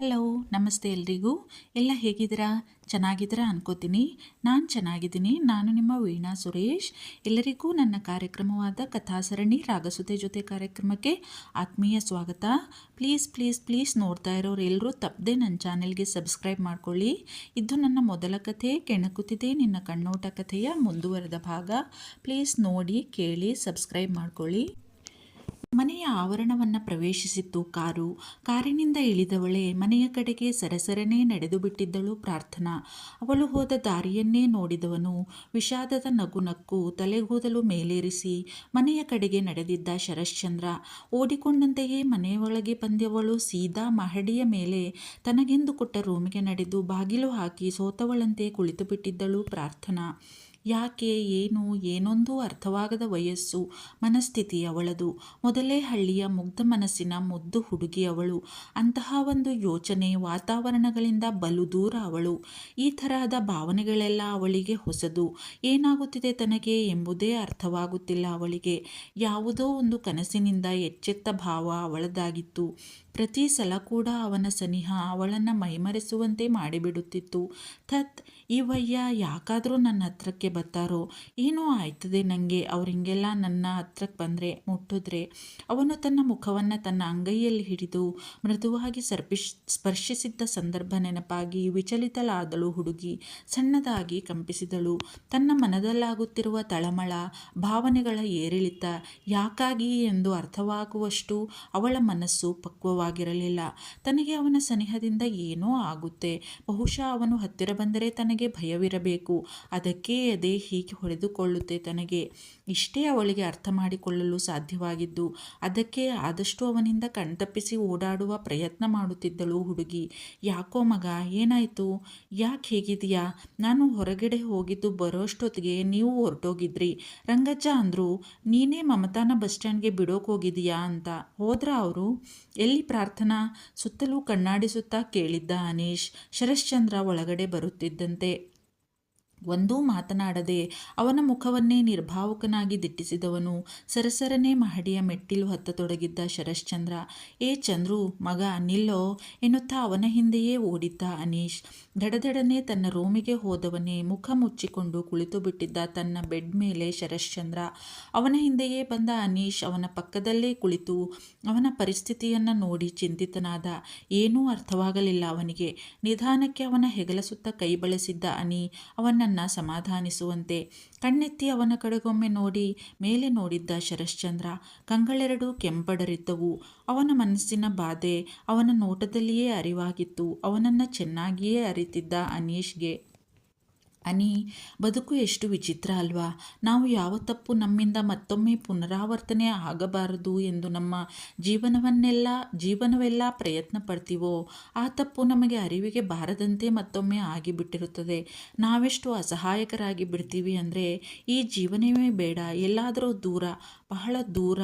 Hello ನಮಸ್ತೆ ಎಲ್ರಿಗೂ. ಎಲ್ಲ ಹೇಗಿದ್ದೀರಾ? ಚೆನ್ನಾಗಿದ್ದೀರಾ ಅನ್ಕೋತೀನಿ. ನಾನು ಚೆನ್ನಾಗಿದ್ದೀನಿ. ನಾನು ನಿಮ್ಮ ವೀಣಾ ಸುರೇಶ್. ಎಲ್ಲರಿಗೂ ನನ್ನ ಕಾರ್ಯಕ್ರಮವಾದ ಕಥಾಸರಣಿ ರಾಗಸುತೆ ಜೊತೆ ಕಾರ್ಯಕ್ರಮಕ್ಕೆ ಆತ್ಮೀಯ ಸ್ವಾಗತ. ಪ್ಲೀಸ್ ಪ್ಲೀಸ್ ಪ್ಲೀಸ್ ನೋಡ್ತಾ ಇರೋರು ಎಲ್ಲರೂ ತಪ್ಪದೆ ನನ್ನ ಚಾನೆಲ್ಗೆ ಸಬ್ಸ್ಕ್ರೈಬ್ ಮಾಡ್ಕೊಳ್ಳಿ. ಇದು ನನ್ನ ಮೊದಲ ಕಥೆ. ಕೆಣಕುತ್ತಿದೆ ನಿನ್ನ ಕಣ್ಣೋಟ ಕಥೆಯ ಮುಂದುವರೆದ ಭಾಗ. ಪ್ಲೀಸ್ ನೋಡಿ, ಕೇಳಿ, ಸಬ್ಸ್ಕ್ರೈಬ್ ಮಾಡ್ಕೊಳ್ಳಿ. ಮನೆಯ ಆವರಣವನ್ನು ಪ್ರವೇಶಿಸಿತ್ತು. ಕಾರು ಕಾರಿನಿಂದ ಇಳಿದವಳೆ ಮನೆಯ ಕಡೆಗೆ ಸರಸರನೆ ನಡೆದು ಬಿಟ್ಟಿದ್ದಳು ಪ್ರಾರ್ಥನಾ. ಅವಳು ಹೋದ ದಾರಿಯನ್ನೇ ನೋಡಿದವನು ವಿಷಾದದ ನಗು ನಕ್ಕು ತಲೆಗೂದಲು ಮೇಲೇರಿಸಿ ಮನೆಯ ಕಡೆಗೆ ನಡೆದಿದ್ದ ಶರಶ್ಚಂದ್ರ. ಓಡಿಕೊಂಡಂತೆಯೇ ಮನೆಯೊಳಗೆ ಬಂದವಳು ಸೀದಾ ಮಹಡಿಯ ಮೇಲೆ ತನಗೆಂದು ಕೊಟ್ಟ ರೂಮಿಗೆ ನಡೆದು ಬಾಗಿಲು ಹಾಕಿ ಸೋತವಳಂತೆ ಕುಳಿತು ಬಿಟ್ಟಿದ್ದಳು ಪ್ರಾರ್ಥನಾ. ಯಾಕೆ ಏನು, ಏನೊಂದು ಅರ್ಥವಾಗದ ವಯಸ್ಸು, ಮನಸ್ಥಿತಿ ಅವಳದು. ಮೊದಲೇ ಹಳ್ಳಿಯ ಮುಗ್ಧ ಮನಸ್ಸಿನ ಮುದ್ದು ಹುಡುಗಿ ಅವಳು. ಅಂತಹ ಒಂದು ಯೋಚನೆ ವಾತಾವರಣಗಳಿಂದ ಬಲು ದೂರ ಅವಳು. ಈ ತರಹದ ಭಾವನೆಗಳೆಲ್ಲ ಅವಳಿಗೆ ಹೊಸದು. ಏನಾಗುತ್ತಿದೆ ತನಗೆ ಎಂಬುದೇ ಅರ್ಥವಾಗುತ್ತಿಲ್ಲ ಅವಳಿಗೆ. ಯಾವುದೋ ಒಂದು ಕನಸಿನಿಂದ ಎಚ್ಚೆತ್ತ ಭಾವ ಅವಳದಾಗಿತ್ತು. ಪ್ರತಿ ಸಲ ಕೂಡ ಅವನ ಸನಿಹ ಅವಳನ್ನು ಮೈಮರೆಸುವಂತೆ ಮಾಡಿಬಿಡುತ್ತಿತ್ತು. ಥತ್, ಈ ವಯ್ಯ ಯಾಕಾದರೂ ನನ್ನ ಹತ್ರಕ್ಕೆ ಬರ್ತಾರೋ ಏನೋ ಆಯ್ತದೆ ನನಗೆ ಅವ್ರಿಂಗೆಲ್ಲ ನನ್ನ ಹತ್ರಕ್ಕೆ ಬಂದರೆ, ಮುಟ್ಟಿದ್ರೆ ಅವನು ತನ್ನ ಮುಖವನ್ನು ತನ್ನ ಅಂಗೈಯಲ್ಲಿ ಹಿಡಿದು ಮೃದುವಾಗಿ ಸರ್ಪಿಶ್, ಸ್ಪರ್ಶಿಸಿದ್ದ ಸಂದರ್ಭ ನೆನಪಾಗಿ ವಿಚಲಿತಳಾದಳು ಹುಡುಗಿ. ಸಣ್ಣದಾಗಿ ಕಂಪಿಸಿದಳು. ತನ್ನ ಮನದಲ್ಲಾಗುತ್ತಿರುವ ತಳಮಳ, ಭಾವನೆಗಳ ಏರಿಳಿತ ಯಾಕಾಗಿ ಎಂದು ಅರ್ಥವಾಗುವಷ್ಟು ಅವಳ ಮನಸ್ಸು ಪಕ್ವವಾಗಿರಲಿಲ್ಲ. ತನಗೆ ಅವನ ಸನಿಹದಿಂದ ಏನೋ ಆಗುತ್ತೆ. ಬಹುಶಃ ಅವನು ಹತ್ತಿರ ಬಂದರೆ ತನಗೆ ಭಯವಿರಬೇಕು. ಅದಕ್ಕೆ ಅದೇ ಹೀಗೆ ಹೊಡೆದುಕೊಳ್ಳುತ್ತೆ. ತನಗೆ ಇಷ್ಟೇ ಅವಳಿಗೆ ಅರ್ಥ ಮಾಡಿಕೊಳ್ಳಲು ಸಾಧ್ಯವಾಗಿದ್ದು, ಅದಕ್ಕೆ ಆದಷ್ಟು ಅವನಿಂದ ಕಣ್ತಪ್ಪಿಸಿ ಓಡಾಡುವ ಪ್ರಯತ್ನ ಮಾಡುತ್ತಿದ್ದಳು ಹುಡುಗಿ. ಯಾಕೋ ಮಗ, ಏನಾಯಿತು? ಯಾಕೆ ಹೇಗಿದೆಯಾ ನಾನು ಹೊರಗಡೆ ಹೋಗಿದ್ದು ಬರೋಷ್ಟೊತ್ತಿಗೆ ನೀವು ಹೊರಟೋಗಿದ್ರಿ. ರಂಗಜ್ಜ ಅಂದರು, ನೀನೇ ಮಮತಾನ ಬಸ್ ಸ್ಟ್ಯಾಂಡ್ಗೆ ಬಿಡೋಕೆ ಹೋಗಿದೀಯಾ ಅಂತ. ಹೋದ್ರ ಅವರು, ಎಲ್ಲಿ ಪ್ರಾರ್ಥನಾ? ಸುತ್ತಲೂ ಕಣ್ಣಾಡಿಸುತ್ತಾ ಕೇಳಿದ್ದ ಅನೀಶ್, ಶರಶ್ಚಂದ್ರ ಒಳಗಡೆ ಬರುತ್ತಿದ್ದಂತೆ. ಒಂದೂ ಮಾತನಾಡದೆ ಅವನ ಮುಖವನ್ನೇ ನಿರ್ಭಾವಕನಾಗಿ ದಿಟ್ಟಿಸಿದವನು ಸರಸರನೆ ಮಹಡಿಯ ಮೆಟ್ಟಿಲು ಹತ್ತತೊಡಗಿದ್ದ ಶರಶ್ಚಂದ್ರ, ಏ ಚಂದ್ರು, ಮಗ, ನಿಲ್ಲೋ ಎನ್ನುತ್ತಾ ಅವನ ಹಿಂದೆಯೇ ಓಡಿದ್ದ ಅನೀಶ್. ದಡದಡನೆ ತನ್ನ ರೂಮಿಗೆ ಹೋದವನೇ ಮುಖ ಮುಚ್ಚಿಕೊಂಡು ಕುಳಿತು ಬಿಟ್ಟಿದ್ದ ತನ್ನ ಬೆಡ್ ಮೇಲೆ ಶರಶ್ಚಂದ್ರ. ಅವನ ಹಿಂದೆಯೇ ಬಂದ ಅನೀಶ್ ಅವನ ಪಕ್ಕದಲ್ಲೇ ಕುಳಿತು ಅವನ ಪರಿಸ್ಥಿತಿಯನ್ನು ನೋಡಿ ಚಿಂತಿತನಾದ. ಏನೂ ಅರ್ಥವಾಗಲಿಲ್ಲ ಅವನಿಗೆ. ನಿಧಾನಕ್ಕೆ ಅವನ ಹೆಗಲ ಸುತ್ತ ಕೈ ಬಳಸಿದ್ದ ಅನಿ ಅವನನ್ನು ಸಮಾಧಾನಿಸುವಂತೆ ಕಣ್ಣೆತ್ತಿ ಅವನ ಕಡೆಗೊಮ್ಮೆ ನೋಡಿ ಮೇಲೆ ನೋಡಿದ್ದ ಶರಶ್ಚಂದ್ರ ಕಂಗಳೆರಡೂ ಕೆಂಪಡರಿದ್ದವು. ಅವನ ಮನಸ್ಸಿನ ಬಾಧೆ ಅವನ ನೋಟದಲ್ಲಿಯೇ ಅರಿವಾಗಿತ್ತು. ಅವನನ್ನು ಚೆನ್ನಾಗಿಯೇ ಅರಿತಿದ್ದ ಅನೀಶ್ಗೆ ಅನಿ, ಬದುಕು ಎಷ್ಟು ವಿಚಿತ್ರ ಅಲ್ವಾ? ನಾವು ಯಾವ ತಪ್ಪು ನಮ್ಮಿಂದ ಮತ್ತೊಮ್ಮೆ ಪುನರಾವರ್ತನೆ ಆಗಬಾರದು ಎಂದು ನಮ್ಮ ಜೀವನವನ್ನೆಲ್ಲ, ಜೀವನವೆಲ್ಲ ಪ್ರಯತ್ನ ಪಡ್ತೀವೋ? ಆ ತಪ್ಪು ನಮಗೆ ಅರಿವಿಗೆ ಬಾರದಂತೆ ಮತ್ತೊಮ್ಮೆ ಆಗಿಬಿಟ್ಟಿರುತ್ತದೆ. ನಾವೆಷ್ಟು ಅಸಹಾಯಕರಾಗಿ ಬಿಡ್ತೀವಿ ಅಂದರೆ ಈ ಜೀವನವೇ ಬೇಡ, ಎಲ್ಲಾದರೂ ದೂರ. ಬಹಳ ದೂರ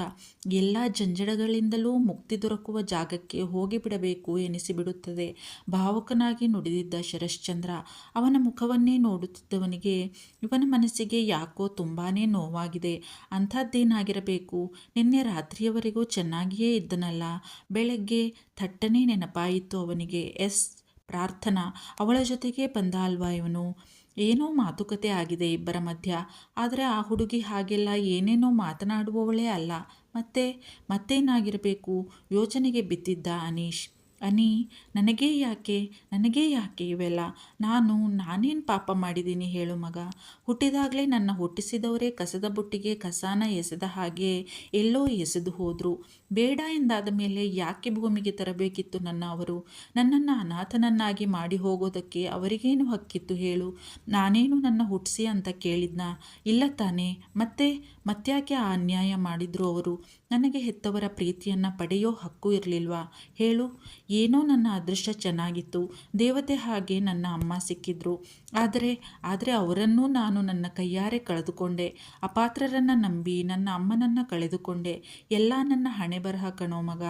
ಎಲ್ಲ ಜಂಜಡಗಳಿಂದಲೂ ಮುಕ್ತಿ ದೊರಕುವ ಜಾಗಕ್ಕೆ ಹೋಗಿಬಿಡಬೇಕು ಎನಿಸಿಬಿಡುತ್ತದೆ. ಭಾವುಕನಾಗಿ ನುಡಿದಿದ್ದ ಶರಶ್ಚಂದ್ರ ಅವನ ಮುಖವನ್ನೇ ನೋಡುತ್ತಿದ್ದವನಿಗೆ, ಇವನ ಮನಸ್ಸಿಗೆ ಯಾಕೋ ತುಂಬಾ ನೋವಾಗಿದೆ. ಅಂಥದ್ದೇನಾಗಿರಬೇಕು? ನಿನ್ನೆ ರಾತ್ರಿಯವರೆಗೂ ಚೆನ್ನಾಗಿಯೇ ಇದ್ದನಲ್ಲ. ಬೆಳಗ್ಗೆ ಥಟ್ಟನೆ ನೆನಪಾಯಿತು ಅವನಿಗೆ. ಎಸ್. ಪ್ರಾರ್ಥನಾ ಅವಳ ಜೊತೆಗೆ ಬಂದ ಅಲ್ವಾ ಇವನು? ಏನೋ ಮಾತುಕತೆ ಆಗಿದೆ ಇಬ್ಬರ ಮಧ್ಯ. ಆದರೆ ಆ ಹುಡುಗಿ ಹಾಗೆಲ್ಲ ಏನೇನೋ ಮಾತನಾಡುವವಳೇ ಅಲ್ಲ. ಮತ್ತೆ ಮತ್ತೇನಾಗಿರಬೇಕು? ಯೋಚನೆಗೆ ಬಿದ್ದಿದ್ದ ಅನೀಶ್. ಅನಿ, ನನಗೆ ಯಾಕೆ, ನನಗೇ ಯಾಕೆ ಇವೆಲ್ಲ? ನಾನು, ನಾನೇನು ಪಾಪ ಮಾಡಿದ್ದೀನಿ ಹೇಳು ಮಗ. ಹುಟ್ಟಿದಾಗಲೇ ನನ್ನ ಹುಟ್ಟಿಸಿದವರೇ ಕಸದ ಬುಟ್ಟಿಗೆ ಕಸಾನ ಎಸೆದ ಹಾಗೆ ಎಲ್ಲೋ ಎಸೆದು ಹೋದರು. ಬೇಡ ಎಂದಾದ ಮೇಲೆ ಯಾಕೆ ಭೂಮಿಗೆ ತರಬೇಕಿತ್ತು ನನ್ನ ಅವರು? ನನ್ನನ್ನು ಅನಾಥನನ್ನಾಗಿ ಮಾಡಿ ಹೋಗೋದಕ್ಕೆ ಅವರಿಗೇನು ಹಕ್ಕಿತ್ತು ಹೇಳು? ನಾನೇನು ನನ್ನ ಹುಟ್ಟಿಸಿ ಅಂತ ಕೇಳಿದ್ನ? ಇಲ್ಲ ತಾನೇ. ಮತ್ತೆ, ಮತ್ತ್ಯಾಕೆ ಆ ಅನ್ಯಾಯ ಮಾಡಿದ್ರು ಅವರು? ನನಗೆ ಹೆತ್ತವರ ಪ್ರೀತಿಯನ್ನು ಪಡೆಯೋ ಹಕ್ಕು ಇರಲಿಲ್ವಾ? ಹೇಳು. ಏನೋ ನನ್ನ ಅದೃಷ್ಟ ಚೆನ್ನಾಗಿತ್ತು. ದೇವತೆ ಹಾಗೆ ನನ್ನ ಅಮ್ಮ ಸಿಕ್ಕಿದ್ರು. ಆದರೆ ಆದರೆ ಅವರನ್ನೂ ನಾನು ನನ್ನ ಕೈಯಾರೆ ಕಳೆದುಕೊಂಡೆ. ಅಪಾತ್ರರನ್ನು ನಂಬಿ ನನ್ನ ಅಮ್ಮನನ್ನು ಕಳೆದುಕೊಂಡೆ. ಎಲ್ಲ ನನ್ನ ಹಣೆ ಬರಹ ಕಣೋ ಮಗ.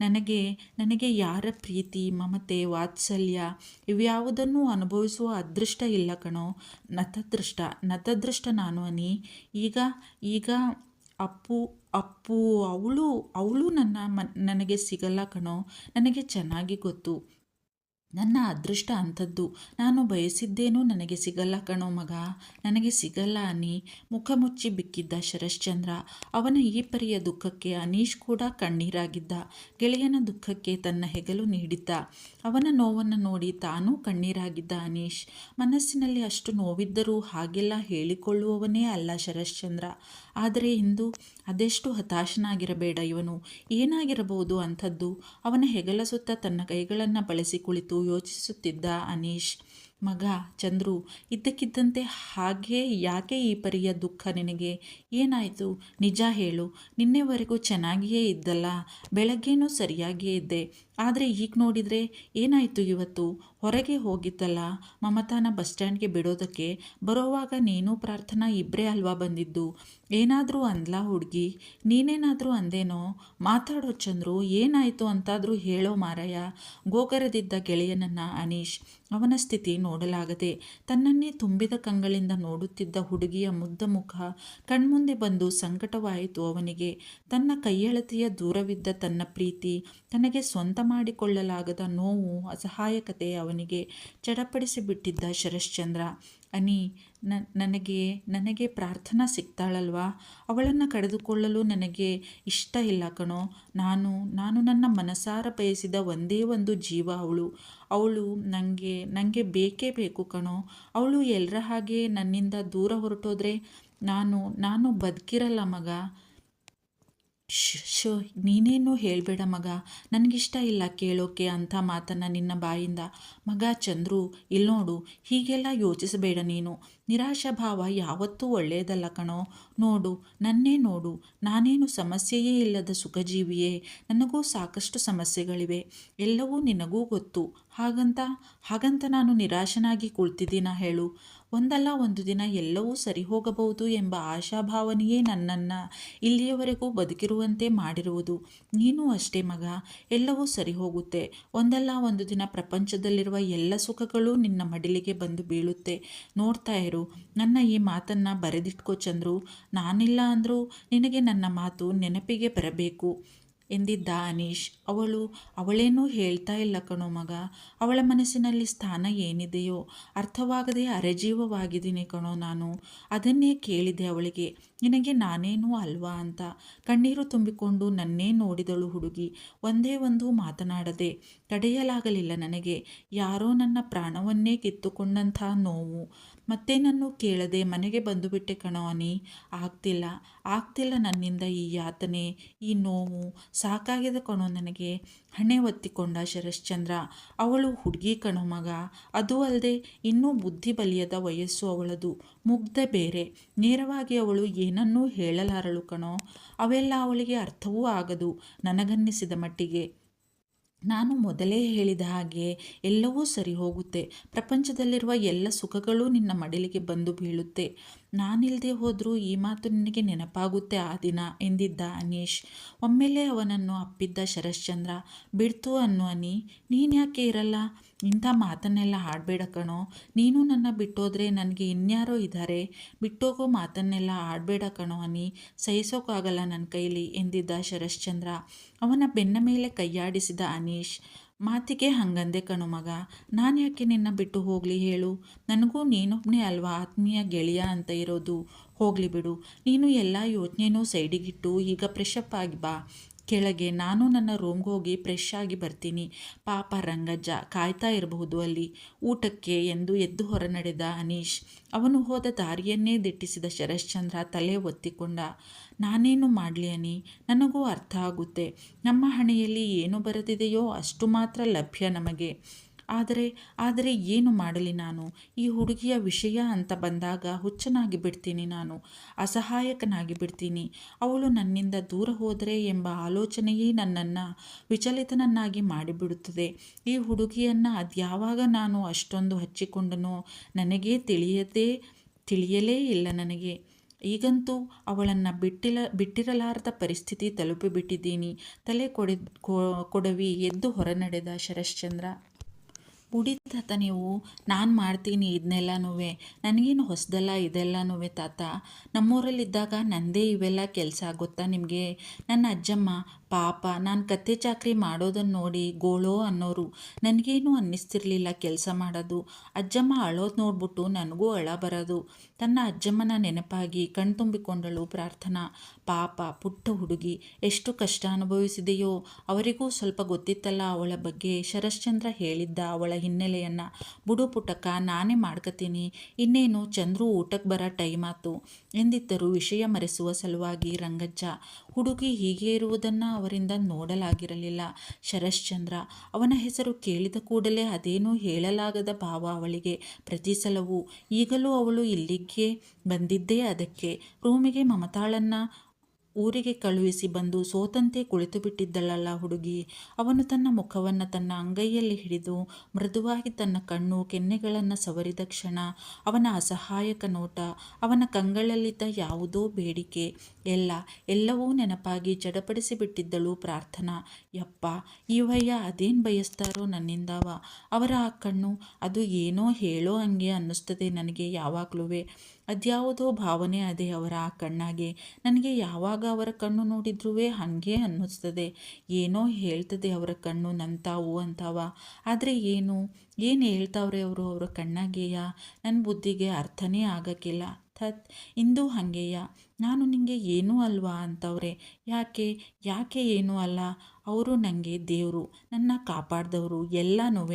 ನನಗೆ ನನಗೆ ಯಾರ ಪ್ರೀತಿ, ಮಮತೆ, ವಾತ್ಸಲ್ಯ ಇವ್ಯಾವುದನ್ನು ಅನುಭವಿಸುವ ಅದೃಷ್ಟ ಇಲ್ಲ ಕಣೋ. ನತದೃಷ್ಟ ನತದೃಷ್ಟ ನಾನು ಅನಿ. ಈಗ ಈಗ ಅಪ್ಪು ಅಪ್ಪು, ಅವಳು ಅವಳು ನನ್ನ ಮನ್, ನನಗೆ ಸಿಗಲ್ಲ ಕಣೋ, ನನಗೆ ಚೆನ್ನಾಗಿ ಗೊತ್ತು. ನನ್ನ ಅದೃಷ್ಟ ಅಂಥದ್ದು. ನಾನು ಬಯಸಿದ್ದೇನೂ ನನಗೆ ಸಿಗಲ್ಲ ಕಣೋ ಮಗ. ನನಗೆ ಸಿಗಲ್ಲ ಅನಿ ಮುಖ ಮುಚ್ಚಿ ಬಿಕ್ಕಿದ್ದ ಶರಶ್ಚಂದ್ರ. ಅವನ ಈ ಪರಿಯ ದುಃಖಕ್ಕೆ ಅನೀಶ್ ಕೂಡ ಕಣ್ಣೀರಾಗಿದ್ದ. ಗೆಳೆಯನ ದುಃಖಕ್ಕೆ ತನ್ನ ಹೆಗಲು ನೀಡಿದ್ದ. ಅವನ ನೋವನ್ನು ನೋಡಿ ತಾನೂ ಕಣ್ಣೀರಾಗಿದ್ದ ಅನೀಶ್. ಮನಸ್ಸಿನಲ್ಲಿ ಅಷ್ಟು ನೋವಿದ್ದರೂ ಹಾಗೆಲ್ಲ ಹೇಳಿಕೊಳ್ಳುವವನೇ ಅಲ್ಲ ಶರಶ್ಚಂದ್ರ. ಆದರೆ ಇಂದು ಅದೆಷ್ಟು ಹತಾಶನಾಗಿರಬೇಡ ಇವನು. ಏನಾಗಿರಬಹುದು ಅಂಥದ್ದು? ಅವನ ಹೆಗಲ ಸುತ್ತ ತನ್ನ ಕೈಗಳನ್ನು ಬಳಸಿ ಕುಳಿತು ಯೋಚಿಸುತ್ತಿದ್ದ ಅನೀಶ್, ಮಗ, ಚಂದ್ರು, ಇದ್ದಕ್ಕಿದ್ದಂತೆ ಹಾಗೆ ಯಾಕೆ ಈ ಪರಿಯ ದುಃಖ ನಿನಗೆ? ಏನಾಯಿತು? ನಿಜ ಹೇಳು. ನಿನ್ನೆವರೆಗೂ ಚೆನ್ನಾಗಿಯೇ ಇದ್ದಲ್ಲ. ಬೆಳಗ್ಗೆನೂ ಸರಿಯಾಗಿಯೇ ಇದ್ದೆ. ಆದರೆ ಈಗ ನೋಡಿದರೆ ಏನಾಯಿತು ಇವತ್ತು? ಹೊರಗೆ ಹೋಗಿದ್ದಲ್ಲ? ಮಮತಾನ ಬಸ್ ಸ್ಟ್ಯಾಂಡ್ಗೆ ಬಿಡೋದಕ್ಕೆ ಬರೋವಾಗ ನೀನು ಪ್ರಾರ್ಥನಾ ಇಬ್ಬರೇ ಅಲ್ವಾ ಬಂದಿದ್ದು? ಏನಾದರೂ ಅಂದ್ಲಾ ಹುಡುಗಿ? ನೀನೇನಾದರೂ ಅಂದೇನೋ? ಮಾತಾಡೋ ಚಂದ್ರು ಏನಾಯಿತು ಅಂತಾದರೂ ಹೇಳೋ ಮಾರಯ್ಯ. ಗೋಕರದಿದ್ದ ಗೆಳೆಯನನ್ನ ಅನೀಶ್ ಅವನ ಸ್ಥಿತಿ ನೋಡಲಾಗದೆ ತನ್ನನ್ನೇ ತುಂಬಿದ ಕಂಗಳಿಂದ ನೋಡುತ್ತಿದ್ದ ಹುಡುಗಿಯ ಮುದ್ದ ಮುಖ ಕಣ್ಮುಂದೆ ಬಂದು ಸಂಕಟವಾಯಿತು ಅವನಿಗೆ. ತನ್ನ ಕೈಯಳತೆಯ ದೂರವಿದ್ದ ತನ್ನ ಪ್ರೀತಿ ತನಗೆ ಸ್ವಂತ ಮಾಡಿಕೊಳ್ಳಲಾಗದ ನೋವು ಅಸಹಾಯಕತೆ ಅವನಿಗೆ ಚಡಪಡಿಸಿಬಿಟ್ಟಿದ್ದ ಶರಶ್ಚಂದ್ರ. ಅನಿ ನನಗೆ ನನಗೆ ಪ್ರಾರ್ಥನಾ ಸಿಗ್ತಾಳಲ್ವಾ? ಅವಳನ್ನು ಕಳೆದುಕೊಳ್ಳಲು ನನಗೆ ಇಷ್ಟ ಇಲ್ಲ ಕಣೋ. ನಾನು ನಾನು ನನ್ನ ಮನಸಾರ ಬಯಸಿದ ಒಂದೇ ಒಂದು ಜೀವ ಅವಳು. ಅವಳು ನನಗೆ ನನಗೆ ಬೇಕೇ ಬೇಕು ಕಣೋ. ಅವಳು ಎಲ್ಲರ ಹಾಗೆ ನನ್ನಿಂದ ದೂರ ಹೊರಟೋದ್ರೆ ನಾನು ನಾನು ಬದುಕಿರಲ್ಲ ಮಗ. ಶೋ ನೀನೇನು ಹೇಳಬೇಡ ಮಗ. ನನಗಿಷ್ಟ ಇಲ್ಲ ಕೇಳೋಕೆ ಅಂಥ ಮಾತನ್ನು ನಿನ್ನ ಬಾಯಿಂದ. ಮಗ ಚಂದ್ರು ಇಲ್ಲಿ ನೋಡು, ಹೀಗೆಲ್ಲ ಯೋಚಿಸಬೇಡ ನೀನು. ನಿರಾಶಾಭಾವ ಯಾವತ್ತೂ ಒಳ್ಳೆಯದಲ್ಲ ಕಣೋ. ನೋಡು, ನನ್ನೇ ನೋಡು. ನಾನೇನು ಸಮಸ್ಯೆಯೇ ಇಲ್ಲದ ಸುಖಜೀವಿಯೇ. ನನಗೂ ಸಾಕಷ್ಟು ಸಮಸ್ಯೆಗಳಿವೆ. ಎಲ್ಲವೂ ನಿನಗೂ ಗೊತ್ತು. ಹಾಗಂತ ಹಾಗಂತ ನಾನು ನಿರಾಶನಾಗಿ ಕುಳಿತಿದ್ದೀನ ಹೇಳು. ಒಂದಲ್ಲ ಒಂದು ದಿನ ಎಲ್ಲವೂ ಸರಿ ಹೋಗಬಹುದು ಎಂಬ ಆಶಾಭಾವನೆಯೇ ನನ್ನನ್ನು ಇಲ್ಲಿಯವರೆಗೂ ಬದುಕಿರುವಂತೆ ಮಾಡಿರುವುದು. ನೀನು ಅಷ್ಟೇ ಮಗ, ಎಲ್ಲವೂ ಸರಿ ಹೋಗುತ್ತೆ. ಒಂದಲ್ಲ ಒಂದು ದಿನ ಪ್ರಪಂಚದಲ್ಲಿರುವ ಎಲ್ಲ ಸುಖಗಳು ನಿನ್ನ ಮಡಿಲಿಗೆ ಬಂದು ಬೀಳುತ್ತೆ. ನೋಡ್ತಾ ಇರು, ನನ್ನ ಈ ಮಾತನ್ನು ಬರೆದಿಟ್ಕೋ ಚಂದ್ರು. ನಾನಿಲ್ಲ ಅಂದರೂ ನಿನಗೆ ನನ್ನ ಮಾತು ನೆನಪಿಗೆ ಬರಬೇಕು. ಎಂದಿದ್ದ ಅನೀಶ್, ಅವಳು ಅವಳೇನೂ ಹೇಳ್ತಾ ಇಲ್ಲ ಕಣೋ ಮಗ. ಅವಳ ಮನಸ್ಸಿನಲ್ಲಿ ಸ್ಥಾನ ಏನಿದೆಯೋ ಅರ್ಥವಾಗದೆ ಅರೆಜೀವವಾಗಿದ್ದೀನಿ ಕಣೋ ನಾನು. ಅದನ್ನೇ ಕೇಳಿದೆ ಅವಳಿಗೆ. ನಿನಗೆ ನಾನೇನು ಅಲ್ವಾ ಅಂತ. ಕಣ್ಣೀರು ತುಂಬಿಕೊಂಡು ನನ್ನೇ ನೋಡಿದಳು ಹುಡುಗಿ. ಒಂದೇ ಒಂದು ಮಾತನಾಡದೆ ತಡೆಯಲಾಗಲಿಲ್ಲ ನನಗೆ. ಯಾರೋ ನನ್ನ ಪ್ರಾಣವನ್ನೇ ಕಿತ್ತುಕೊಂಡಂಥ ನೋವು. ಮತ್ತೆ ನಾನು ಕೇಳದೆ ಮನೆಗೆ ಬಂದುಬಿಟ್ಟೆ ಕಣೋ ಅನಿ. ಆಗ್ತಿಲ್ಲ ಆಗ್ತಿಲ್ಲ ನನ್ನಿಂದ ಈ ಯಾತನೆ, ಈ ನೋವು. ಸಾಕಾಗಿದೆ ಕಣೋ ನನಗೆ. ಹಣೆ ಒತ್ತಿಕೊಂಡ ಶರಶ್ಚಂದ್ರ. ಅವಳು ಹುಡುಗಿ ಕಣೋ ಮಗ. ಅದು ಅಲ್ಲದೆ ಇನ್ನೂ ಬುದ್ಧಿ ಬಲಿಯದ ವಯಸ್ಸು ಅವಳದು. ಮುಗ್ಧ ಬೇರೆ. ನೇರವಾಗಿ ಅವಳು ಏನನ್ನೂ ಹೇಳಲಾರಳು ಕಣೋ. ಅವೆಲ್ಲ ಅವಳಿಗೆ ಅರ್ಥವೂ ಆಗದು ನನಗನ್ನಿಸಿದ ಮಟ್ಟಿಗೆ. ನಾನು ಮೊದಲೇ ಹೇಳಿದ ಹಾಗೆ ಎಲ್ಲವೂ ಸರಿ ಹೋಗುತ್ತೆ. ಪ್ರಪಂಚದಲ್ಲಿರುವ ಎಲ್ಲ ಸುಖಗಳು ನಿನ್ನ ಮಡಿಲಿಗೆ ಬಂದು ಬೀಳುತ್ತೆ. ನಾನಿಲ್ಲದೆ ಹೋದರೂ ಈ ಮಾತು ನಿನಗೆ ನೆನಪಾಗುತ್ತೆ ಆ ದಿನ, ಎಂದಿದ್ದ ಅನೀಶ್. ಒಮ್ಮೆಲೆ ಅವನನ್ನು ಅಪ್ಪಿದ್ದ ಶರಶ್ಚಂದ್ರ, ಬಿಡ್ತು ಅನ್ನು ಅನಿ ನೀನು ಯಾಕೆ ಇರಲ್ಲ? ಇಂಥ ಮಾತನ್ನೆಲ್ಲ ಆಡಬೇಡ ಕಣೋ. ನೀನು ನನ್ನ ಬಿಟ್ಟೋದ್ರೆ ನನಗೆ ಇನ್ಯಾರೋ ಇದ್ದಾರೆ ಬಿಟ್ಟೋಗೋ ಮಾತನ್ನೆಲ್ಲ ಆಡಬೇಡ ಕಣೋ ಅನಿ ಸಹಿಸೋಕ್ಕಾಗಲ್ಲ ನನ್ನ ಕೈಲಿ ಎಂದಿದ್ದ ಶರಶ್ಚಂದ್ರ. ಅವನ ಬೆನ್ನ ಮೇಲೆ ಕೈಯಾಡಿಸಿದ ಅನೀಶ್, ಮಾತಿಗೆ ಹಂಗಂದೆ ಕಣು ಮಗ. ನಾನು ಯಾಕೆ ನಿನ್ನ ಬಿಟ್ಟು ಹೋಗಲಿ ಹೇಳು. ನನಗೂ ನೀನೊಬ್ಬನೇ ಅಲ್ವಾ ಆತ್ಮೀಯ ಗೆಳೆಯ ಅಂತ ಇರೋದು. ಹೋಗಲಿ ಬಿಡು. ನೀನು ಎಲ್ಲ ಯೋಚನೆನೂ ಸೈಡಿಗಿಟ್ಟು ಈಗ ಫ್ರೆಶಪ್ ಆಗಿ ಬಾ. ಕೆಳಗೆ ನಾನು ನನ್ನ ರೂಮ್ಗೆ ಹೋಗಿ ಫ್ರೆಶ್ ಆಗಿ ಬರ್ತೀನಿ. ಪಾಪ ರಂಗಜ್ಜ ಕಾಯ್ತಾ ಇರಬಹುದು ಅಲ್ಲಿ. ಊಟಕ್ಕೆ ಎಂದು ಎದ್ದು ಹೊರ ನಡೆದ ಅನೀಶ್, ಅವನು ಹೋದ ದಾರಿಯನ್ನೇ ದಿಟ್ಟಿಸಿದ ಶರಶ್ಚಂದ್ರ ತಲೆ ಒತ್ತಿಕೊಂಡ. ನಾನೇನು ಮಾಡಲಿ ಅನಿ? ನನಗೂ ಅರ್ಥ ಆಗುತ್ತೆ. ನಮ್ಮ ಹಣೆಯಲ್ಲಿ ಏನು ಬರೆದಿದೆಯೋ ಅಷ್ಟು ಮಾತ್ರ ಲಭ್ಯ ನಮಗೆ. ಆದರೆ ಆದರೆ ಏನು ಮಾಡಲಿ ನಾನು? ಈ ಹುಡುಗಿಯ ವಿಷಯ ಅಂತ ಬಂದಾಗ ಹುಚ್ಚನಾಗಿ ಬಿಡ್ತೀನಿ ನಾನು, ಅಸಹಾಯಕನಾಗಿ ಬಿಡ್ತೀನಿ. ಅವಳು ನನ್ನಿಂದ ದೂರ ಹೋದರೆ ಎಂಬ ಆಲೋಚನೆಯೇ ನನ್ನನ್ನು ವಿಚಲಿತನನ್ನಾಗಿ ಮಾಡಿಬಿಡುತ್ತದೆ. ಈ ಹುಡುಗಿಯನ್ನು ಅದ್ಯಾವಾಗ ನಾನು ಅಷ್ಟೊಂದು ಹಚ್ಚಿಕೊಂಡನೋ ನನಗೇ ತಿಳಿಯದೇ, ತಿಳಿಯಲೇ ಇಲ್ಲ ನನಗೆ. ಈಗಂತೂ ಅವಳನ್ನು ಬಿಟ್ಟಿಲ್ಲ ಬಿಟ್ಟಿರಲಾರದ ಪರಿಸ್ಥಿತಿ ತಲುಪಿಬಿಟ್ಟಿದ್ದೀನಿ. ತಲೆ ಕೊಡಿ ಕೊಡವಿ ಎದ್ದು ಹೊರನಡೆದ ಶರಶ್ಚಂದ್ರ ಬುಡಿ ತಾತ ನೀವು, ನಾನು ಮಾಡ್ತೀನಿ ಇದನ್ನೆಲ್ಲನೂ ನನಗೇನು ಹೊಸದಲ್ಲ ಇದೆಲ್ಲನೂ ತಾತ. ನಮ್ಮೂರಲ್ಲಿದ್ದಾಗ ನಂದೇ ಇವೆಲ್ಲ ಕೆಲಸ ಗೊತ್ತಾ ನಿಮಗೆ? ನನ್ನ ಅಜ್ಜಮ್ಮ, ಪಾಪ, ನಾನು ಕತ್ತೆ ಚಾಕ್ರಿ ಮಾಡೋದನ್ನು ನೋಡಿ ಗೋಳೋ ಅನ್ನೋರು. ನನಗೇನು ಅನ್ನಿಸ್ತಿರ್ಲಿಲ್ಲ ಕೆಲಸ ಮಾಡೋದು. ಅಜ್ಜಮ್ಮ ಅಳೋದು ನೋಡ್ಬಿಟ್ಟು ನನಗೂ ಅಳ ಬರೋದು. ತನ್ನ ಅಜ್ಜಮ್ಮನ ನೆನಪಾಗಿ ಕಣ್ತುಂಬಿಕೊಂಡಳು ಪ್ರಾರ್ಥನಾ. ಪಾಪ, ಪುಟ್ಟ ಹುಡುಗಿ, ಎಷ್ಟು ಕಷ್ಟ ಅನುಭವಿಸಿದೆಯೋ. ಅವರಿಗೂ ಸ್ವಲ್ಪ ಗೊತ್ತಿತ್ತಲ್ಲ ಅವಳ ಬಗ್ಗೆ. ಶರಶ್ಚಂದ್ರ ಹೇಳಿದ್ದ ಅವಳ ಹಿನ್ನೆಲೆಯನ್ನು ಬುಡು ಪುಟಕ್ಕ ನಾನೇ ಮಾಡ್ಕತೀನಿ. ಇನ್ನೇನು ಚಂದ್ರು ಊಟಕ್ಕೆ ಬರೋ ಟೈಮ್ ಆತು. ಎಂದಿದ್ದರು ವಿಷಯ ಮರೆಸುವ ಸಲುವಾಗಿ ರಂಗಜ್ಜ ಹುಡುಗಿ ಹೀಗೆ ಇರುವುದನ್ನು ಅವರಿಂದ ನೋಡಲಾಗಿರಲಿಲ್ಲ. ಶರಶ್ಚಂದ್ರ ಅವನ ಹೆಸರು ಕೇಳಿದ ಕೂಡಲೇ ಅದೇನೂ ಹೇಳಲಾಗದ ಭಾವ ಅವಳಿಗೆ. ಪ್ರತಿ ಸಲವೂ ಈಗಲೂ ಅವಳು ಇಲ್ಲಿಗೆ ಬಂದಿದ್ದೇ ಅದಕ್ಕೆ. ರೂಮಿಗೆ ಮಮತಾಳನ್ನು ಊರಿಗೆ ಕಳುಹಿಸಿ ಬಂದು ಸೋತಂತೆ ಕುಳಿತು ಬಿಟ್ಟಿದ್ದಳಲ್ಲ ಹುಡುಗಿ. ಅವನು ತನ್ನ ಮುಖವನ್ನು ತನ್ನ ಅಂಗೈಯಲ್ಲಿ ಹಿಡಿದು ಮೃದುವಾಗಿ ತನ್ನ ಕಣ್ಣು ಕೆನ್ನೆಗಳನ್ನು ಸವರಿದ ಕ್ಷಣ ಅವನ ಅಸಹಾಯಕ ನೋಟ, ಅವನ ಕಂಗಳಲ್ಲಿದ್ದ ಯಾವುದೋ ಬೇಡಿಕೆ, ಎಲ್ಲ, ಎಲ್ಲವೂ ನೆನಪಾಗಿ ಜಡಪಡಿಸಿಬಿಟ್ಟಿದ್ದಳು ಪ್ರಾರ್ಥನಾ. ಯಪ್ಪ ಈ ವಯ್ಯ ಅದೇನು ಬಯಸ್ತಾರೋ ನನ್ನಿಂದವ ಅವರ ಆ ಕಣ್ಣು, ಅದು ಏನೋ ಹೇಳೋ ಹಂಗೆ ಅನ್ನಿಸ್ತದೆ ನನಗೆ ಯಾವಾಗಲೂ ಅದ್ಯಾವುದೋ ಭಾವನೆ ಅದೇ ಅವರ ಆ ಕಣ್ಣಾಗೆ. ನನಗೆ ಯಾವಾಗ ಅವರ ಕಣ್ಣು ನೋಡಿದ್ರೂ ಹಾಗೆ ಅನ್ನಿಸ್ತದೆ. ಏನೋ ಹೇಳ್ತದೆ ಅವರ ಕಣ್ಣು ನಂತಾವು ಅಂತಾವ. ಆದರೆ ಏನು? ಏನು ಹೇಳ್ತಾವ್ರೆ ಅವರು ಅವರ ಕಣ್ಣಾಗೆಯ? ನನ್ನ ಬುದ್ಧಿಗೆ ಅರ್ಥನೇ ಆಗಕ್ಕಿಲ್ಲ. ಥತ್, ಇಂದು ಹಾಗೆಯ? ನಾನು ನಿಮಗೆ ಏನೂ ಅಲ್ವಾ ಅಂತವ್ರೆ. ಯಾಕೆ? ಯಾಕೆ ಏನೂ ಅಲ್ಲ? ಅವರು ನನಗೆ ದೇವರು. ನನ್ನ ಕಾಪಾಡಿದವರು ಎಲ್ಲನೂ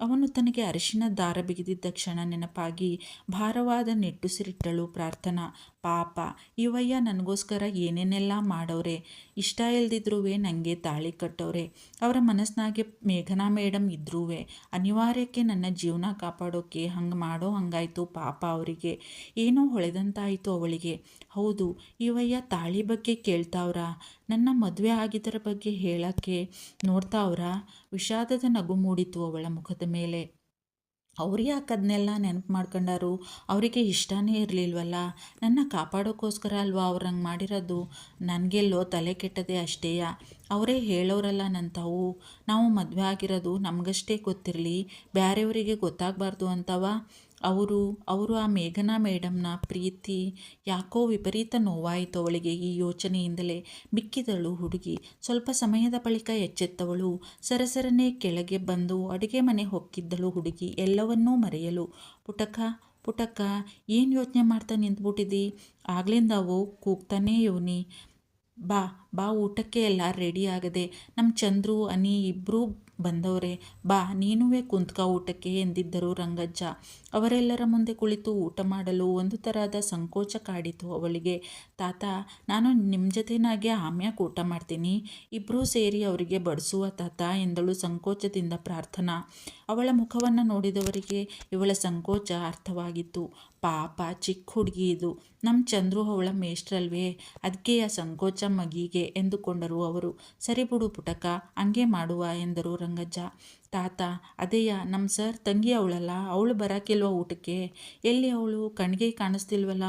ಅವನು ತನಗೆ ಅರಿಶಿನ ದಾರ ಬಿಗಿದಿದ್ದ ಕ್ಷಣ ನೆನಪಾಗಿ, ಭಾರವಾದ ನೆಟ್ಟುಸಿರಿಟ್ಟಳು ಪ್ರಾರ್ಥನಾ, ಪಾಪ, ಇವಯ್ಯ ನನಗೋಸ್ಕರ ಏನೇನೆಲ್ಲ ಮಾಡೋರೆ, ಇಷ್ಟ ಇಲ್ದಿದ್ರೂ ನನಗೆ ತಾಳಿ ಕಟ್ಟೋರೆ, ಅವರ ಮನಸ್ಸಿನಾಗೆ ಮೇಘನಾ ಮೇಡಮ್ ಇದ್ರೂ ಅನಿವಾರ್ಯಕ್ಕೆ ನನ್ನ ಜೀವನ ಕಾಪಾಡೋಕೆ ಹಂಗೆ ಮಾಡೋ ಹಂಗಾಯಿತು ಪಾಪ ಅವರಿಗೆ, ಏನೋ ಹೊಳೆದಂತಾಯಿತು ಅವಳಿಗೆ, ಹೌದು, ಇವಯ್ಯ ತಾಳಿ ಬಗ್ಗೆ ಕೇಳ್ತಾವ್ರ ನನ್ನ ಮದುವೆ ಆಗಿದ್ದರ ಬಗ್ಗೆ ಹೇಳೋಕ್ಕೆ ಅವರ ವಿಷಾದದ ನಗು ಮೂಡಿತು ಅವಳ ಮುಖದ ಮೇಲೆ. ಅವ್ರು ಯಾಕೆ ಅದನ್ನೆಲ್ಲ ನೆನಪು ಮಾಡ್ಕೊಂಡಾರು? ಅವರಿಗೆ ಇಷ್ಟನೇ ಇರಲಿಲ್ವಲ್ಲ? ನನ್ನ ಕಾಪಾಡೋಕ್ಕೋಸ್ಕರ ಅಲ್ವಾ ಅವ್ರಂಗೆ ಮಾಡಿರೋದು? ನನಗೆಲ್ಲೋ ತಲೆ ಕೆಟ್ಟದೆ ಅಷ್ಟೇಯ. ಅವರೇ ಹೇಳೋರಲ್ಲ ನನ್ನ ತಾವು. ನಾವು ಮದುವೆ ಆಗಿರೋದು ನಮಗಷ್ಟೇ ಗೊತ್ತಿರಲಿ. ಬೇರೆಯವರಿಗೆ ಗೊತ್ತಾಗಬಾರ್ದು ಅಂತವ? ಅವರು ಅವರು ಆ ಮೇಘನಾ ಮೇಡಮ್ನ ಪ್ರೀತಿ ಯಾಕೋ ವಿಪರೀತ ನೋವಾಯಿತು ಅವಳಿಗೆ ಈ ಯೋಚನೆಯಿಂದಲೇ. ಬಿಕ್ಕಿದಳು ಹುಡುಗಿ, ಸ್ವಲ್ಪ ಸಮಯದ ಬಳಿಕ ಎಚ್ಚೆತ್ತವಳು. ಸರಸರನೆ ಕೆಳಗೆ ಬಂದು ಅಡುಗೆ ಮನೆ ಹೊಕ್ಕಿದ್ದಳು ಹುಡುಗಿ, ಎಲ್ಲವನ್ನೂ ಮರೆಯಲು. ಪುಟಕ ಪುಟಕ ಏನು ಯೋಚನೆ ಮಾಡ್ತಾ ನಿಂತ್ಬಿಟ್ಟಿದ್ದಿ ಆಗ್ಲಿಂದ ಅವು ಕೂಗ್ತಾನೇ ಯೋನಿ ಬಾ ಬಾ ಊಟಕ್ಕೆ ಎಲ್ಲ ರೆಡಿ ಆಗದೆ. ನಮ್ಮ ಚಂದ್ರು, ಅನಿ ಇಬ್ಬರೂ ಬಂದವರೆ, ಬಾ, ನೀನುವೇ ಕುಂತ್ಕ ಊಟಕ್ಕೆ ಎಂದಿದ್ದರು ರಂಗಜ್ಜ. ಅವರೆಲ್ಲರ ಮುಂದೆ ಕುಳಿತು ಊಟ ಮಾಡಲು ಒಂದು ತರಹದ ಸಂಕೋಚ ಕಾಡಿತು ಅವಳಿಗೆ. ತಾತ, ನಾನು ನಿಮ್ಮ ಜೊತೆನಾಗೆ ಆಮ್ಯಾಕೆ ಊಟ ಮಾಡ್ತೀನಿ. ಇಬ್ಬರೂ ಸೇರಿ ಅವರಿಗೆ ಬಡಿಸುವ ತಾತ ಎಂದಳು ಸಂಕೋಚದಿಂದ ಪ್ರಾರ್ಥನಾ. ಅವಳ ಮುಖವನ್ನು ನೋಡಿದವರಿಗೆ ಇವಳ ಸಂಕೋಚ ಅರ್ಥವಾಗಿತ್ತು. ಪಾಪ ಚಿಕ್ಕ ಹುಡುಗಿ ಇದು ನಮ್ಮ ಚಂದ್ರು ಅವಳ ಮೇಷ್ಟ್ರಲ್ವೇ? ಅದಕ್ಕೆ ಆ ಸಂಕೋಚ ಮಗಿಗೆ ಎಂದುಕೊಂಡರು ಅವರು. ಸರಿ ಬಿಡು ಪುಟಕ, ಹಂಗೆ ಮಾಡುವ ಎಂದರು ರಂಗಜ್ಜ. ತಾತ, ಅದೇಯ ನಮ್ಮ ಸರ್ ತಂಗಿ ಅವಳಲ್ಲ, ಅವಳು ಬರೋಕ್ಕಿಲ್ವ ಊಟಕ್ಕೆ? ಎಲ್ಲಿ ಅವಳು? ಕಣ್ಗೆ ಕಾಣಿಸ್ತಿಲ್ವಲ್ಲ?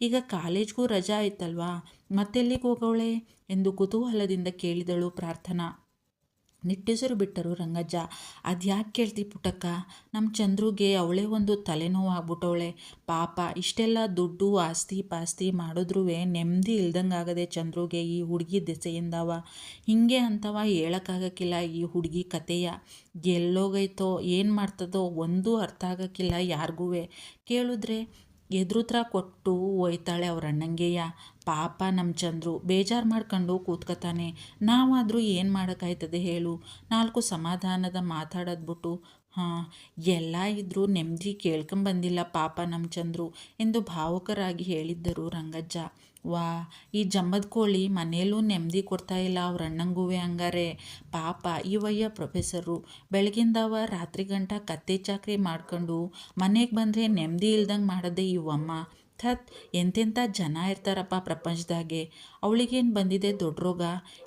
ಈಗ ಕಾಲೇಜ್ಗೂ ರಜಾ ಆಯ್ತಲ್ವಾ? ಮತ್ತೆಲ್ಲಿಗೆ ಹೋಗವಳೆ? ಎಂದು ಕುತೂಹಲದಿಂದ ಕೇಳಿದಳು ಪ್ರಾರ್ಥನಾ. ನಿಟ್ಟುಸಿರು ಬಿಟ್ಟರು ರಂಗಜ್ಜ. ಅದ್ಯಾಕೆ ಕೇಳ್ತಿ ಪುಟಕ್ಕ? ನಮ್ಮ ಚಂದ್ರುಗೆ ಅವಳೇ ಒಂದು ತಲೆನೋವು ಆಗ್ಬಿಟ್ಟವಳೆ. ಪಾಪ, ಇಷ್ಟೆಲ್ಲ ದುಡ್ಡು ಆಸ್ತಿ ಪಾಸ್ತಿ ಮಾಡಿದ್ರೂ ನೆಮ್ಮದಿ ಇಲ್ದಂಗಾಗದೆ ಚಂದ್ರುಗೆ ಈ ಹುಡುಗಿ ದೆಸೆಯಿಂದವ ಹಿಂಗೆ ಅಂತವ ಹೇಳೋಕ್ಕಾಗಕ್ಕಿಲ್ಲ ಈ ಹುಡುಗಿ ಕಥೆಯ ಎಲ್ಲೋಗೈತೋ, ಏನು ಮಾಡ್ತದೋ, ಒಂದೂ ಅರ್ಥ ಆಗಕ್ಕಿಲ್ಲ ಯಾರಿಗೂ ಕೇಳಿದ್ರೆ ಎದುರುತ್ರ ಕೊಟ್ಟು ಒಯ್ತಾಳೆ ಅವ್ರ ಅಣ್ಣಂಗೆಯ. ಪಾಪ ನಮ್ಮ ಚಂದ್ರು ಬೇಜಾರು ಮಾಡ್ಕೊಂಡು ಕೂತ್ಕೊತಾನೆ. ನಾವಾದರೂ ಏನು ಮಾಡೋಕ್ಕಾಯ್ತದೆ ಹೇಳು. ನಾಲ್ಕು ಸಮಾಧಾನದ ಮಾತಾಡೋದ್ಬಿಟ್ಟು ಹಾಂ, ಎಲ್ಲ ಇದ್ದರೂ ನೆಮ್ಮದಿ ಕೇಳ್ಕೊಂಬಂದಿಲ್ಲ ಪಾಪ ನಮ್ಮ ಚಂದ್ರು ಎಂದು ಭಾವುಕರಾಗಿ ಹೇಳಿದ್ದರು ರಂಗಜ್ಜ. ವಾ, ಈ ಜಮ್ಮದ ಕೋಳಿ ಮನೆಯಲ್ಲೂ ನೆಮ್ಮದಿ ಕೊಡ್ತಾ ಇಲ್ಲ ಅವ್ರ ಅಣ್ಣಂಗೂವೆ ಹಂಗಾರೆ. ಪಾಪ ಇವಯ್ಯ ಪ್ರೊಫೆಸರು ಬೆಳಗಿಂದವ ರಾತ್ರಿ ಗಂಟ ಕತ್ತೆ ಚಾಕ್ರಿ ಮಾಡ್ಕೊಂಡು ಮನೆಗೆ ಬಂದರೆ ನೆಮ್ಮದಿ ಇಲ್ದಂಗೆ ಮಾಡೋದೇ ಇವಮ್ಮ ಥತ್ ಎಂತೆಂಥ ಜನ ಇರ್ತಾರಪ್ಪ ಪ್ರಪಂಚದಾಗೆ? ಅವಳಿಗೇನು ಬಂದಿದೆ ದೊಡ್ಡ ರೋಗ?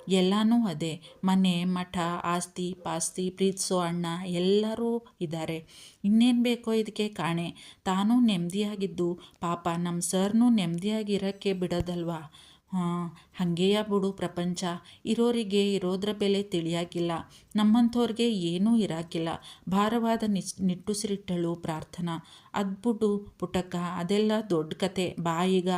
ಎಲ್ಲನೂ ಅದೇ. ಮನೆ, ಮಠ, ಆಸ್ತಿ, ಪಾಸ್ತಿ ಪ್ರೀತಿಸೋ ಅಣ್ಣ ಎಲ್ಲರೂ ಇದ್ದಾರೆ ಇನ್ನೇನು ಬೇಕೋ ಇದಕ್ಕೆ ಕಾಣೆ. ತಾನೂ ನೆಮ್ಮದಿಯಾಗಿದ್ದು ಪಾಪ ನಮ್ಮ ಸರ್ನೂ ನೆಮ್ಮದಿಯಾಗಿರೋಕ್ಕೆ ಬಿಡೋದಲ್ವಾ? ಹಾಂ, ಹಾಗೆಯ ಬಿಡು ಪ್ರಪಂಚ. ಇರೋರಿಗೆ ಇರೋದ್ರ ಬೆಲೆ ತಿಳಿಯಾಕಿಲ್ಲ. ನಮ್ಮಂಥವ್ರಿಗೆ ಏನೂ ಇರಾಕಿಲ್ಲ. ಭಾರವಾದ ನಿಸ್, ನಿಟ್ಟುಸಿರಿಟ್ಟಳು ಪ್ರಾರ್ಥನಾ. ಅದ್ಬಿಟ್ಟು ಪುಟಕ ಅದೆಲ್ಲ ದೊಡ್ಡ ಕತೆ, ಬಾಯಿಗ.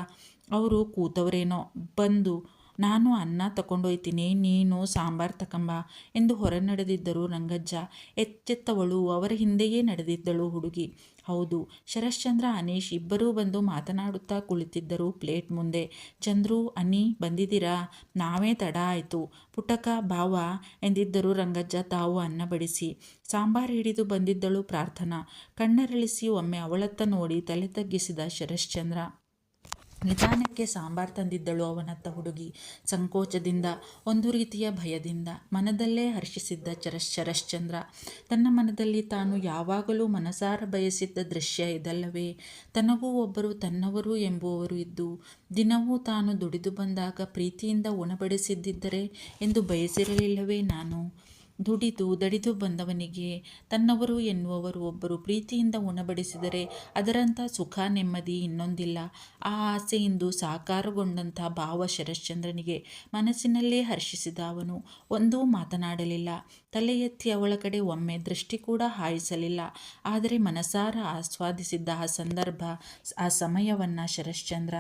ಅವರು ಕೂತವರೇನೋ. ಬಂದು, ನಾನು ಅನ್ನ ತಗೊಂಡೋಯ್ತೀನಿ ನೀನು ಸಾಂಬಾರು ತಕಂಬ ಎಂದು ಹೊರ ನಡೆದಿದ್ದರು ರಂಗಜ್ಜ. ಎಚ್ಚೆತ್ತವಳು, ಅವರ ಹಿಂದೆಯೇ ನಡೆದಿದ್ದಳು ಹುಡುಗಿ. ಹೌದು. ಶರಶ್ಚಂದ್ರ, ಅನೀಶ್ ಇಬ್ಬರೂ ಬಂದು ಮಾತನಾಡುತ್ತಾ ಕುಳಿತಿದ್ದರು ಪ್ಲೇಟ್ ಮುಂದೆ. ಚಂದ್ರು, ಅನಿ ಬಂದಿದ್ದೀರಾ? ನಾವೇ ತಡ ಆಯಿತು. ಪುಟಕ, ಭಾವ ಎಂದಿದ್ದರು ರಂಗಜ್ಜ ತಾವು ಅನ್ನ ಬಡಿಸಿ. ಸಾಂಬಾರು ಹಿಡಿದು ಬಂದಿದ್ದಳು ಪ್ರಾರ್ಥನಾ. ಕಣ್ಣರಳಿಸಿ ಒಮ್ಮೆ ಅವಳತ್ತ ನೋಡಿ ತಲೆ ತಗ್ಗಿಸಿದ ಶರಶ್ಚಂದ್ರ. ನಿಧಾನಕ್ಕೆ ಸಾಂಬಾರು ತಂದಿದ್ದಳು ಅವನತ್ತ ಹುಡುಗಿ. ಸಂಕೋಚದಿಂದ, ಒಂದು ರೀತಿಯ ಭಯದಿಂದ ಮನದಲ್ಲೇ ಹರ್ಷಿಸಿದ್ದ ಚರಶ್ ಶರಶ್ಚಂದ್ರ, ತನ್ನ ಮನದಲ್ಲಿ ತಾನು ಯಾವಾಗಲೂ ಮನಸಾರ ಬಯಸಿದ್ದ ದೃಶ್ಯ ಇದಲ್ಲವೇ? ತನಗೂ ಒಬ್ಬರು ತನ್ನವರು ಎಂಬುವವರು ಇದ್ದು, ದಿನವೂ ತಾನು ದುಡಿದು ಬಂದಾಗ ಪ್ರೀತಿಯಿಂದ ಉಣಬಡಿಸಿದ್ದಿದ್ದರೆ ಎಂದು ಬಯಸಿರಲಿಲ್ಲವೇ ನಾನು? ದುಡಿದು ದಡಿದು ಬಂದವನಿಗೆ ತನ್ನವರು ಎನ್ನುವವರು ಒಬ್ಬರು ಪ್ರೀತಿಯಿಂದ ಉಣಬಡಿಸಿದರೆ ಅದರಂಥ ಸುಖ ನೆಮ್ಮದಿ ಇನ್ನೊಂದಿಲ್ಲ. ಆ ಆಸೆಯಿಂದ ಸಾಕಾರಗೊಂಡಂಥ ಭಾವ ಶರಶ್ಚಂದ್ರನಿಗೆ ಮನಸ್ಸಿನಲ್ಲೇ ಹರ್ಷಿಸಿದ ಅವನು ಒಂದೂ ಮಾತನಾಡಲಿಲ್ಲ. ತಲೆ ಎತ್ತಿ ಅವಳ ಕಡೆ ಒಮ್ಮೆ ದೃಷ್ಟಿ ಕೂಡ ಹಾಯಿಸಲಿಲ್ಲ. ಆದರೆ ಮನಸಾರ ಆಸ್ವಾದಿಸಿದ್ದ ಆ ಸಂದರ್ಭ, ಆ ಸಮಯವನ್ನು ಶರಶ್ಚಂದ್ರ